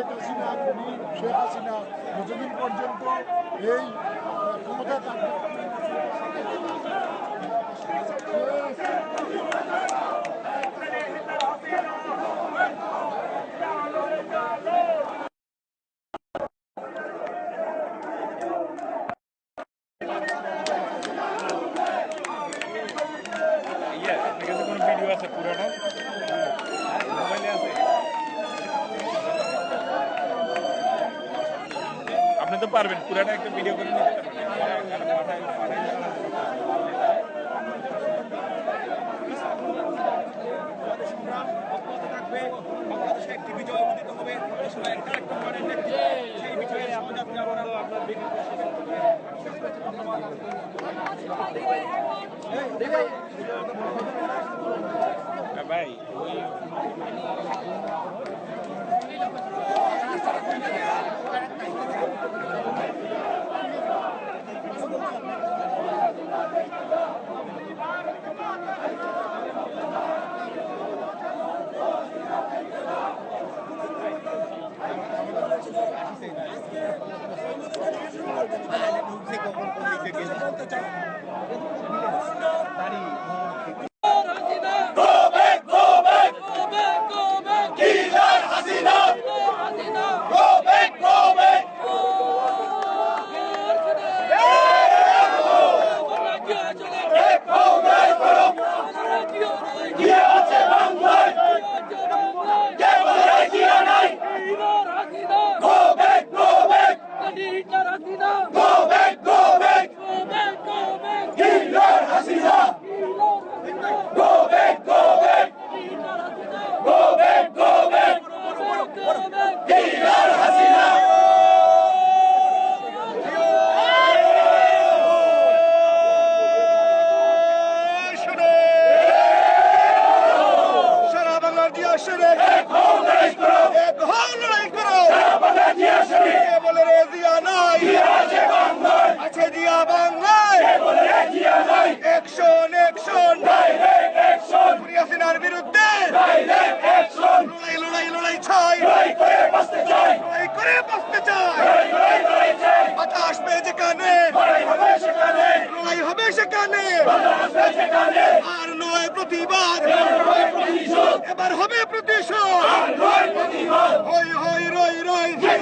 শেখ হাসিনা খুনি শেখ হাসিনা যতদিন পর্যন্ত এই আহ, ক্ষমতায় থাকবে পারবেন, পুরাটা একটা ভিডিও করে নিতে একটি বিজয় অর্জিত হবে একটা সেই বিজয়ে সহযাত্রী আমরা আপনার ভাই, ওই Go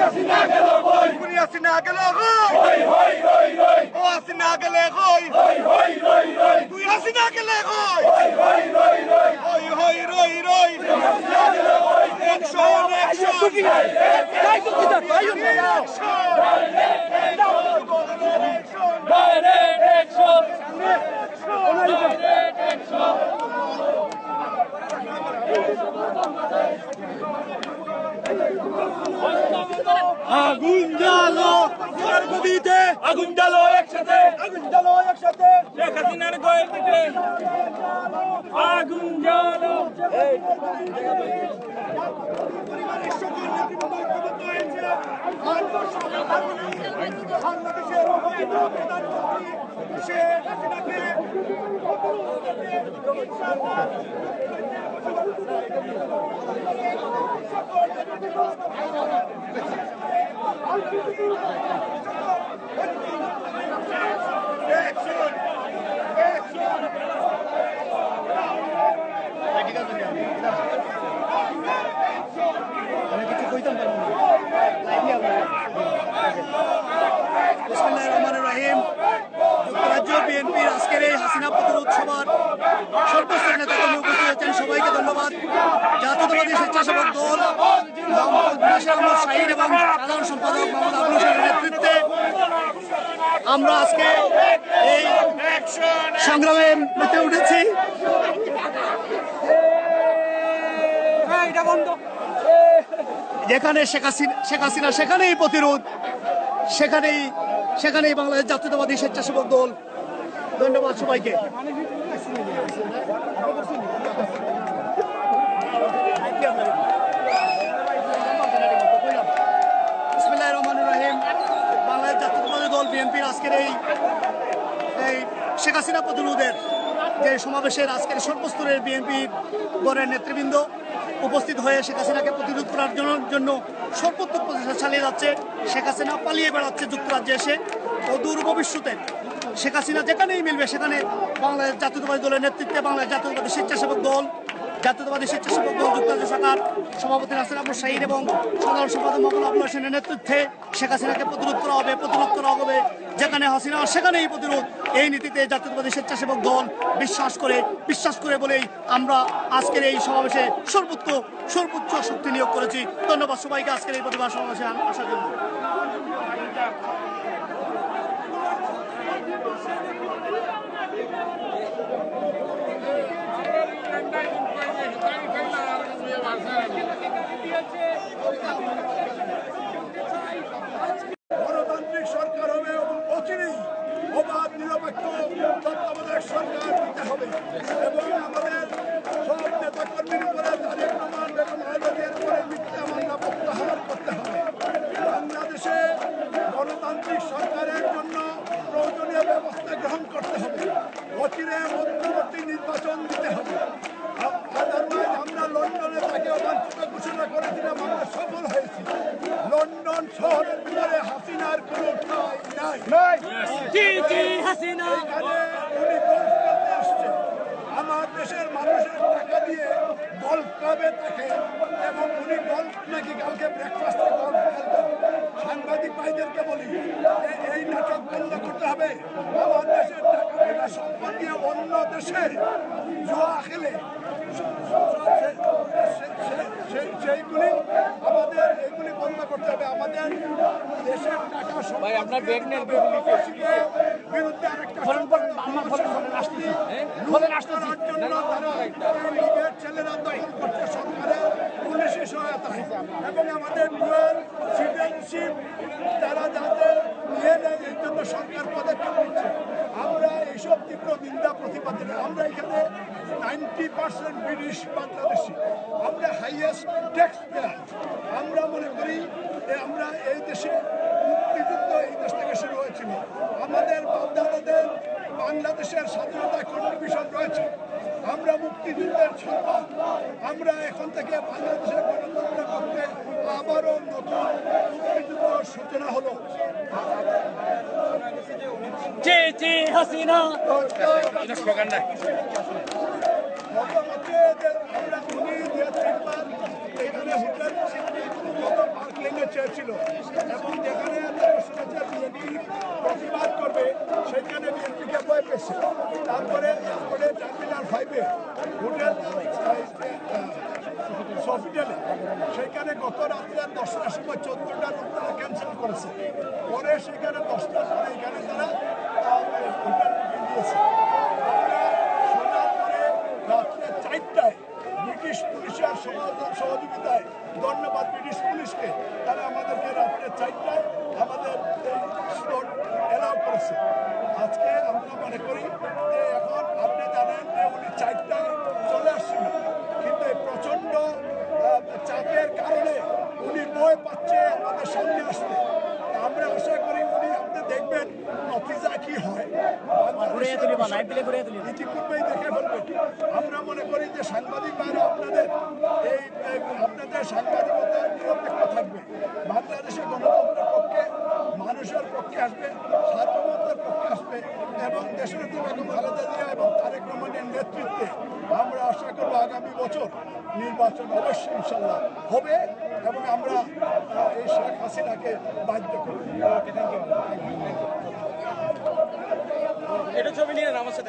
حسينا قلا غوي كوني حسينا قلا غوي هاي هاي هاي هاي او حسينا قلا غوي هاي هاي هاي هاي كوني حسينا قلا غوي هاي هاي هاي هاي هاي هاي هاي هاي كوني حسينا قلا غوي اكشن اكشن هاي هاي هاي هاي আগুন জ্বালো পরিবারের সকল নেতৃবৃন্দ ঐক্যবদ্ধ হয়েছে বাংলাদেশের প্রধানমন্ত্রী শেখ হাসিনাকে বিসমিল্লাহির রহমানির রহিম যুক্তরাজ্য বিএনপির আজকের এই হাসিনা প্রতিরোধ সভার সর্বোচ্চ নেতাকর্মী উপস্থিত হয়েছেন সবাইকে ধন্যবাদ হোসেনের নেতৃত্বে আমরা আজকে এই সংগ্রামে মেতে উঠেছি। যেখানে শেখ শেখ হাসিনা, সেখানেই প্রতিরোধ। সেখানেই সেখানেই বাংলাদেশ জাতীয়তাবাদী স্বেচ্ছাসেবক দল। ধন্যবাদ সবাইকে বিসমিল্লাহির রহমানির রহিম বাংলাদেশ জাতীয়তাবাদী দল বিএনপির আজকের এই এই শেখ হাসিনা প্রতিরোধের যে সমাবেশের আজকের সর্বস্তরের বিএনপি গড়ের নেতৃবৃন্দ উপস্থিত হয়ে শেখ হাসিনাকে প্রতিরোধ করার জন্য সর্বোত্তম প্রচেষ্টা চালিয়ে যাচ্ছে। শেখ হাসিনা পালিয়ে বেড়াচ্ছে যুক্তরাজ্যে এসে। অদূর ভবিষ্যতে শেখ হাসিনা যেখানেই মিলবে সেখানে বাংলাদেশ জাতীয়তাবাদী দলের নেতৃত্বে বাংলাদেশ জাতীয়তাবাদী স্বেচ্ছাসেবক দল জাতীয়তাবাদী স্বেচ্ছাসেবক দল যুক্তরাজ্য শাখার সভাপতি নাসির আবু শাহিদ এবং সাধারণ সম্পাদক মোহাম্মদ আবুল হোসেনের নেতৃত্বে শেখ হাসিনাকে প্রতিরোধ করা হবে, প্রতিরোধ করা হবে। যেখানে হাসিনা, সেখানেই প্রতিরোধ। এই নীতিতে জাতীয়তাবাদী স্বেচ্ছাসেবক দল বিশ্বাস করে বিশ্বাস করে বলেই আমরা আজকের এই সমাবেশে সর্বোচ্চ সর্বোচ্চ শক্তি নিয়োগ করেছি। ধন্যবাদ সবাইকে আজকের এই প্রতিবাদ সমাবেশে আসার জন্য। গণতান্ত্রিক সরকার হবে এবং অচিরেই অবাধ, নিরপেক্ষ তত্ত্বাবধায়ক সরকার দিতে হবে। এবং আমাদের সব নেতা কর্মীর উপরে তারেক রহমান বেগম খালেদার উপরে মিথ্যা মামলা প্রত্যাহার করতে হবে। বাংলাদেশে গণতান্ত্রিক সরকারের জন্য প্রয়োজনীয় ব্যবস্থা গ্রহণ করতে হবে অচিরে মধ্যবর্তী নির্বাচন দিতে হবে আদারওয়াইজ আমরা লন্ডনে তাকে অবাঞ্ছিত ঘোষণা করেছিলাম আমরা সফল হয়েছি লন্ডন শহরের ভিতরে হাসিনার কোনো ঠাঁই নাই জি জি হাসিনা এখানে উনি গল্ফ খেলতে আসছেন আমার দেশের মানুষের টাকা দিয়ে গল্ফ ক্লাবে থাকে। এবং উনি গল্ফ নাকি কালকে ব্রেকফাস্টে গল্ফ খেলবেন সাংবাদিক ভাইদেরকে বলি এ- এই নাটক বন্ধ করতে হবে। আমার দেশের টাকা পয়সা সম্পদ দিয়ে অন্য দেশে জুয়া খেলে সেইগুলি আমাদের এগুলি বন্ধ করতে হবে। আমাদের দেশের টাকা ভাই আপনার ছেলেরা দখল করছে সরকারের পুলিশি সহায়তা এবং আমাদের ডুয়াল সিটিজেনশিপ তারা যাতে নিয়ে নেয় এই জন্য সরকার পদক্ষেপ নিচ্ছে আমরা এইসব তীব্র নিন্দা প্রতিবাদ। আমরা এখানে নাইনটি পার্সেন্ট ব্রিটিশ বাংলাদেশি আমরা হাইয়েস্ট ট্যাক্স আমরা মনে করি আমরা এই দেশে মুক্তিযুদ্ধ এই দেশ থেকে শুরু হয়েছিল আমাদের বাংলাদেশের স্বাধীনতা কন্ট্রিবিউশন রয়েছে। আমরা মুক্তিযুদ্ধের সম্পদ আমরা এখন থেকে বাংলাদেশের গণতন্ত্রের পক্ষে আবারও নতুন মুক্তিযুদ্ধ সূচনা হলো। জি জি হাসিনা। আমরা উনি এখানে হোটেল চেয়েছিল এবং যেখানে তারা শুনেছে বিএনপি প্রতিবাদ করবে সেখানে বিএনপিকে ভয় পেয়েছে তারপরে তারপরে টার্মিনাল ফাইভে হোটেল সফিটেলে সেখানে গত রাত্রে দশটার সময় চোদ্দটা লোক তারা ক্যান্সেল পরে সেখানে দশটার পরে এখানে তারা দিয়েছে। শোনার পরে রাত্রে চারটায় ব্রিটিশ পুলিশের সহযোগ- সহযোগিতায় ধন্যবাদ ব্রিটিশ পুলিশকে, তারা আমাদেরকে রাত্রে চারটায় আমাদের এই স্পট এলাও করেছে আজকে আমরা মনে করি যে এখন আপনি জানেন যে উনি চারটায় চলে আসছিল কিন্তু এই প্রচণ্ড আহ, চাপের কারণে উনি ভয় পাচ্ছে আমাদের সামনে আসতে আমরা আশা করি উনি আপনি দেখবেন নতিজা কি হয় ইতিপূর্বেই দেখে ফেলবেন আমরা মনে করি যে সাংবাদিক বাইরে আপনাদের এই এই আপনাদের সাংবাদিকতা নিরপেক্ষ থাকবে বাংলাদেশের গণতন্ত্রের পক্ষে মানুষের পক্ষে আসবে সার্বভৌমত্বের পক্ষে আসবে এবং দেশের বেগম খালেদা জিয়া এবং তারেক রহমানের নেতৃত্বে আমরা আশা করব আগামী বছর নির্বাচন অবশ্যই ইনশাল্লাহ হবে এবং আমরা এই শেখ হাসিনাকে বাধ্য করব। Quieren vamos a.